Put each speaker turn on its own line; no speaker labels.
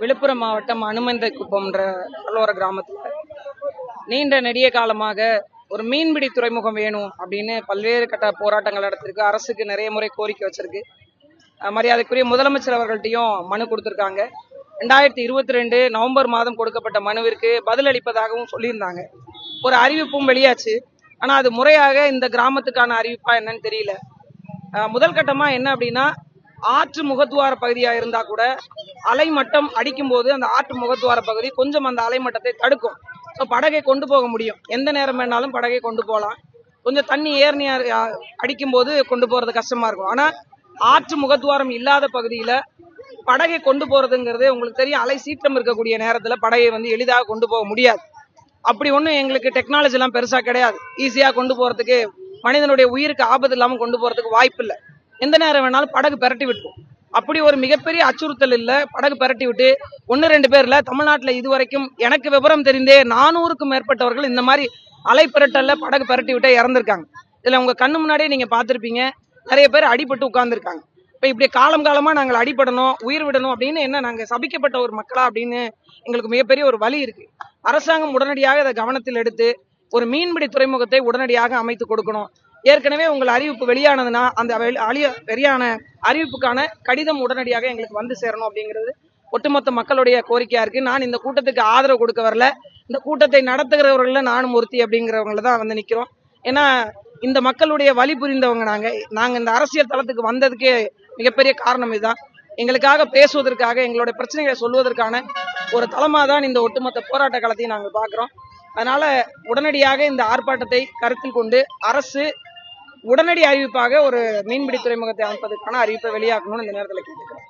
விழுப்புரம் மாவட்டம் அனுமந்தை குப்பம்ன்ற கடலோர கிராமத்தில். நீண்ட நெடிய காலமாக ஒரு மீன்பிடி துறைமுகம் வேணும் அப்படின்னு பல்வேறு கட்ட போராட்டங்கள் நடத்திருக்கு. அரசுக்கு நிறைய முறை கோரிக்கை வச்சிருக்கு. மரியாதைக்குரிய முதலமைச்சர் அவர்கள்ட்டையும் மனு கொடுத்துருக்காங்க. ரெண்டாயிரத்தி இருபத்தி ரெண்டு நவம்பர் மாதம் கொடுக்கப்பட்ட மனுவிற்கு பதில் அளிப்பதாகவும் சொல்லியிருந்தாங்க. ஒரு அறிவிப்பும் வெளியாச்சு. ஆனால் அது முறையாக இந்த கிராமத்துக்கான அறிவிப்பா என்னன்னு தெரியல. முதல் கட்டமாக என்ன அப்படின்னா ஆற்று முகத்துவார பகுதியா இருந்தா கூட அலைமட்டம் அடிக்கும் போது அந்த ஆற்று முகத்துவார பகுதி கொஞ்சம் அந்த அலைமட்டத்தை தடுக்கும். ஸோ படகை கொண்டு போக முடியும். எந்த நேரம் வேணாலும் படகை கொண்டு போகலாம் கொஞ்சம் தண்ணி ஏர்னியா அடிக்கும் போது கொண்டு போறது கஷ்டமா இருக்கும். ஆனா ஆற்று முகத்துவாரம் இல்லாத பகுதியில படகை கொண்டு போறதுங்கிறது உங்களுக்கு தெரியும். அலை சீற்றம் இருக்கக்கூடிய நேரத்துல படகை வந்து எளிதாக கொண்டு போக முடியாது. அப்படி ஒன்றும் எங்களுக்கு டெக்னாலஜி எல்லாம் பெருசா கிடையாது. ஈஸியா கொண்டு போறதுக்கு மனிதனுடைய உயிருக்கு ஆபத்து இல்லாம கொண்டு போறதுக்கு வாய்ப்பு இல்லை எந்த நேரம் வேணாலும் படகு பிரட்டி விட்டுரும். அப்படி ஒரு மிகப்பெரிய அச்சுறுத்தல் இல்ல. படகு பெரட்டி விட்டு ஒன்று ரெண்டு பேர்ல தமிழ்நாட்டுல இதுவரைக்கும் எனக்கு விவரம் தெரிந்தே நானூறுக்கும் மேற்பட்டவர்கள் இந்த மாதிரி அலை பிரட்டல்ல படகு பிரட்டி விட்டு இறந்திருக்காங்க. இதுல உங்க கண்ணு முன்னாடியே நீங்க பார்த்துருப்பீங்க. நிறைய பேர் அடிபட்டு உட்கார்ந்துருக்காங்க. இப்ப இப்படி காலம் காலமா நாங்கள் அடிபடணும் உயிர் விடணும் அப்படின்னு என்ன நாங்க சபிக்கப்பட்ட ஒரு மக்களா அப்படின்னு எங்களுக்கு மிகப்பெரிய ஒரு வழி இருக்கு. அரசாங்கம் உடனடியாக அதை கவனத்தில் எடுத்து ஒரு மீன்பிடி துறைமுகத்தை உடனடியாக அமைத்து கொடுக்கணும். ஏற்கனவே உங்கள் அறிவிப்பு வெளியானதுன்னா அந்த அழிய வெளியான அறிவிப்புக்கான கடிதம் உடனடியாக எங்களுக்கு வந்து சேரணும் அப்படிங்கிறது ஒட்டுமொத்த மக்களுடைய கோரிக்கையா இருக்கு. நான் இந்த கூட்டத்துக்கு ஆதரவு கொடுக்க வரல. இந்த கூட்டத்தை நடத்துகிறவர்கள நானும் ஒருத்தி அப்படிங்கிறவங்கள தான் வந்து நிற்கிறோம் ஏன்னா இந்த மக்களுடைய வழி புரிந்தவங்க நாங்க. நாங்க இந்த அரசியல் தளத்துக்கு வந்ததுக்கே மிகப்பெரிய காரணம் இதுதான். எங்களுக்காக பேசுவதற்காக எங்களுடைய பிரச்சனைகளை சொல்வதற்கான ஒரு தளமாக தான் இந்த ஒட்டுமொத்த போராட்ட களத்தையும் நாங்கள் பார்க்குறோம். அதனால உடனடியாக இந்த ஆர்ப்பாட்டத்தை கருத்தில் கொண்டு அரசு உடனடி அறிவிப்பாக ஒரு மீன்பிடி துறைமுகத்தை அமைப்பதற்கான அறிவிப்பை வெளியாக்கணும்னு இந்த நேரத்தில் கேட்டுக்கிறேன்.